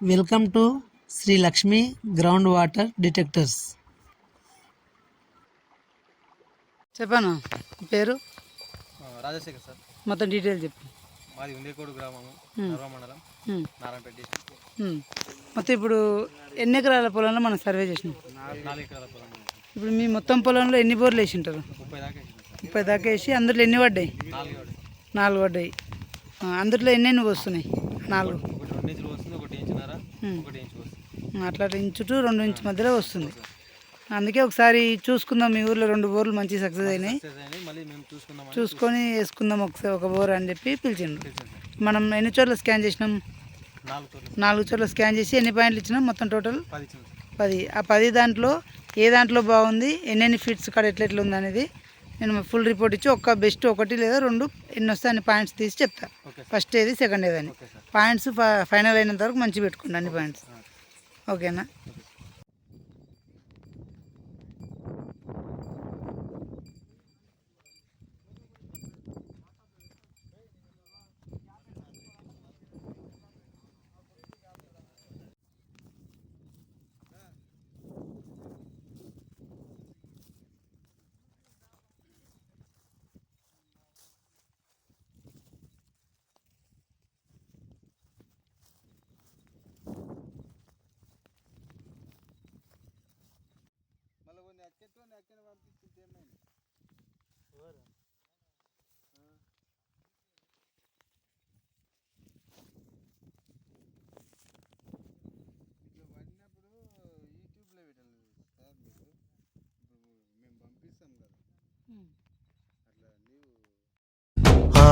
Welcome to Shri Lakshmi ground water detectors చెప్పాను పేరు? Rajasekhar sir. మొత్తం డీటెయిల్ చెప్పు. మాది ఉండేకోడు గ్రామము మండలం నారాయణపేట డిస్ట్రిక్ట్. మొత్తం ఇప్పుడు ఎన్ని ఎకరాల పొలంలో మనం సర్వే చేసినాం? నాలుగు ఎకరాల పొలం. ఉంది. ఇప్పుడు మీ మొత్తం పొలంలో ఎన్ని బోర్లు వేసి ఉంటారు? ముప్పై దాకా ముప్పై వేసి అందులో ఎన్ని పడ్డాయి? నాలుగు పడ్డాయి. అందులో ఎన్ని ఎన్ని వస్తున్నాయి? నాలుగు ఒకటి రెండు ఇంచులు వస్తుంది ఒకటి ఇంచున్నర Hmm. ఒకటి ఇంచు అట్లా ఇంచు టు రెండు ఇంచు మధ్యలో వస్తుంది. అందుకే ఒకసారి చూసుకుందాం మీ ఊర్లో రెండు బోర్లు మంచి సక్సెస్ అయినాయి. చూసుకొని వేసుకుందాం ఒకసారి ఒక బోర్ అని చెప్పి పిలిచిండు మనం ఎన్ని చోట్ల స్కాన్ చేసినాం? నాలుగు చోట్ల. స్కాన్ చేసి ఎన్ని పాయింట్లు ఇచ్చినాం మొత్తం టోటల్ పది ఆ పది దాంట్లో ఏ దాంట్లో బాగుంది ఎన్నెన్ని ఫీట్స్ కాడ ఎట్లా ఎట్లా ఉంది అనేది నేను ఫుల్ రిపోర్ట్ ఇచ్చి ఒక్క బెస్ట్ ఒకటి లేదా రెండు ఎన్ని వస్తాయి అన్ని పాయింట్స్ తీసి చెప్తా. Okay sir. ఫస్ట్ ఏది సెకండ్ ఏది అని. Okay sir. పాయింట్స్ ఫైనల్ అయినంత వరకు మంచి పెట్టుకోండి అన్ని పాయింట్స్. ఓకేనా?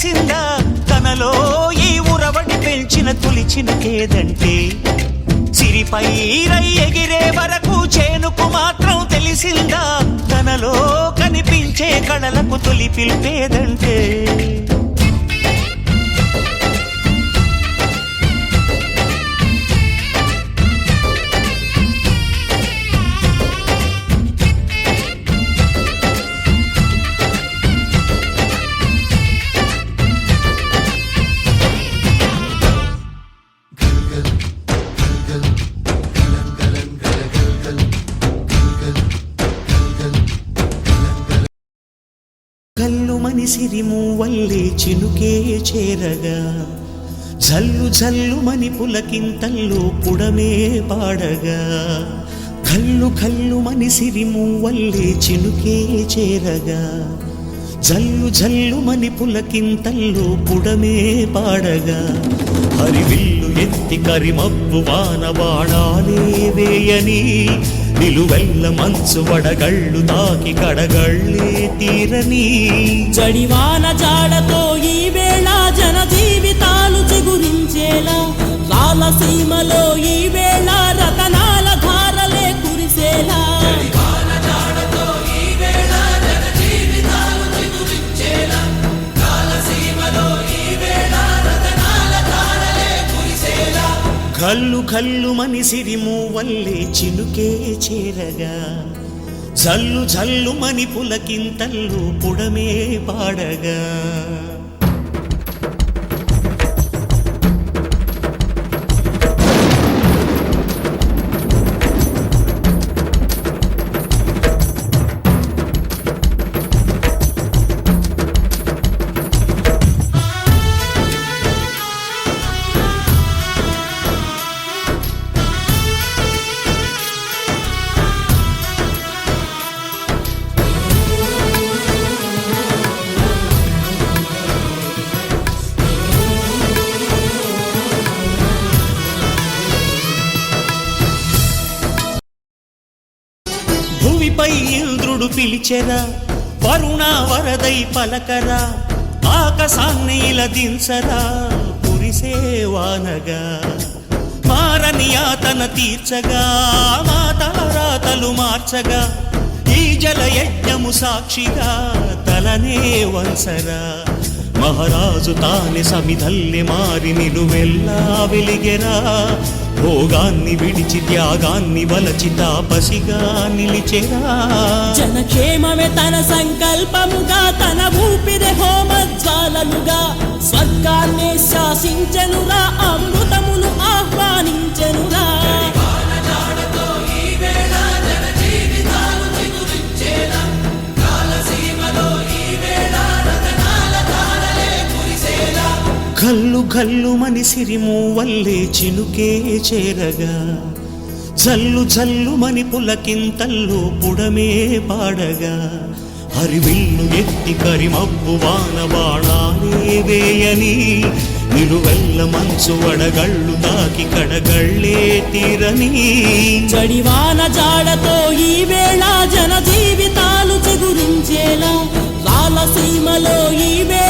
తెలిసిందా? తనలో ఈ ఉరవడి పెంచిన తొలిచిన కేదంటే సిరిపై రై ఎగిరే వరకు చేనుకు మాత్రం తెలిసిందా? తనలో కనిపించే కళలకు తొలి పిలిపేదంటే. కల్లు మనిసిరి చినుకే చేరగా. జల్లు జల్లు మని పులకింతల్లో పుడమే పాడగా. కల్లు కల్లు మనిసిరి వల్లే చినుకే చేరగా. జల్లు జల్లు మని పులకింతల్లో పుడమే పాడగా. హరివిల్లు ఎత్తి కరిమబ్బు వాన బాణాలే వేయని నిలువెల్ల మంచు వడగళ్ళు తాకి కడగళ్ళే తీరని జడివాన జాడతో ఈ వేళ జన జీవితాలు చిగురించేలా రాలసీమలో కల్లు కల్లు మనిసిరి మూవల్లే చినుకే చేరగా. జల్లు జల్లు మని పులకింతల్లు పుడమే పాడగా. పిలిచెరా వరుణ వరదై పలకరా ఆకాశాన్ని ఇలా దించరా కురిసే వానగా మారని ఆతన తీర్చగా మాతరాతలు మార్చగా ఈ జల యజ్ఞము సాక్షిగా తలనే వంచరా. మహారాజు తానే సమిధల్లి మారి నిలువెల్లా వెలిగెరా భోగాన్ని విడిచి త్యాగాన్ని వలచి తాపసిగా నిలిచెరా. జనక్షేమమే తన సంకల్పముగా తన ఊపిరి హోమజ్వాలలుగా స్వర్గాన్ని శాసించెనురా అమృతమును ఆహ్వానించెనురా. కల్లు గల్లు మని సిరిము వల్లే చినుకే చేరగా. జల్లు జల్లు మని పులకింతల్లు పుడమే పాడగా. హరివిల్లు ఎత్తి కరిమబ్బు వాన బాణాలే వేయని నిలువెల్ల మంచు వడగళ్ళు తాకి కడగళ్ళే తీరని. చడివాన జాడతో ఈ వేళ జన జీవితాలు చెగురించేలా రాలసీమలో ఈ వేళ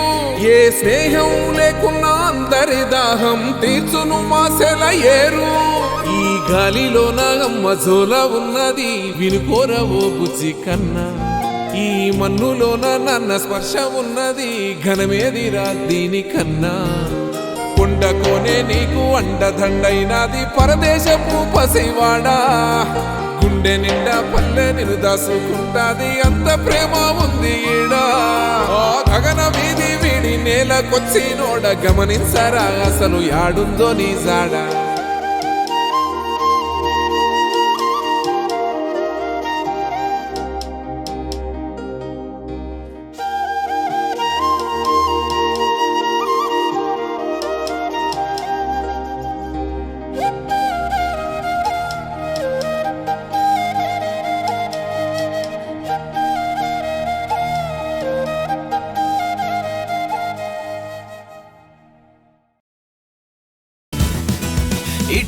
ఏ స్నేహం లేకున్నా అందరి దాహం తీర్చును మాసెల ఏరు. ఈ గాలిలో నాగమ్మ జోల ఉన్నది వినుకోరవో బుజ్జి కన్నా. ఈ మన్నులోన నన్న స్పర్శ ఉన్నది ఘనమేదిరా దీనికన్నా కొండకోనే నీకు అండదండైనది పరదేశపు పసివాడా. గుండె నిండా పల్లె నిన్ను దాసుకుంటాది అంత ప్రేమ ఉంది ఈడా. గగన నేలకొచ్చి నోడ గమనించరా? అసలు యాడుందో నీ జాడా?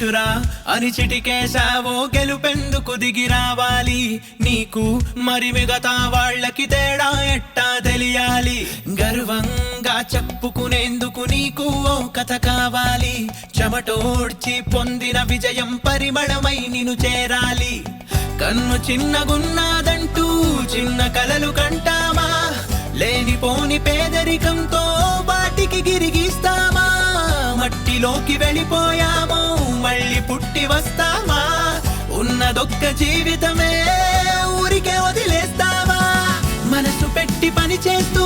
ఇటురా అని చిటికేశావో గెలుపెందుకు దిగి రావాలి. నీకు మరి మిగతా వాళ్ళకి తేడా ఎట్టా తెలియాలి. గర్వంగా చెప్పుకునేందుకు నీకు ఓ కథ కావాలి. చెమటోడ్చి పొందిన విజయం పరిమళమై నిన్ను చేరాలి. కన్ను చిన్నగున్నాదంటూ చిన్న కలలు కంటామా? లేనిపోని పేదరికంతో వాటికి గిరిగిస్తామా? మట్టిలోకి వెళ్ళిపోయామా మళ్ళీ పుట్టి వస్తామా ఉన్నదొక్క జీవితమే ఊరికే వదిలేస్తావా? మనసు పెట్టి పని చేస్తూ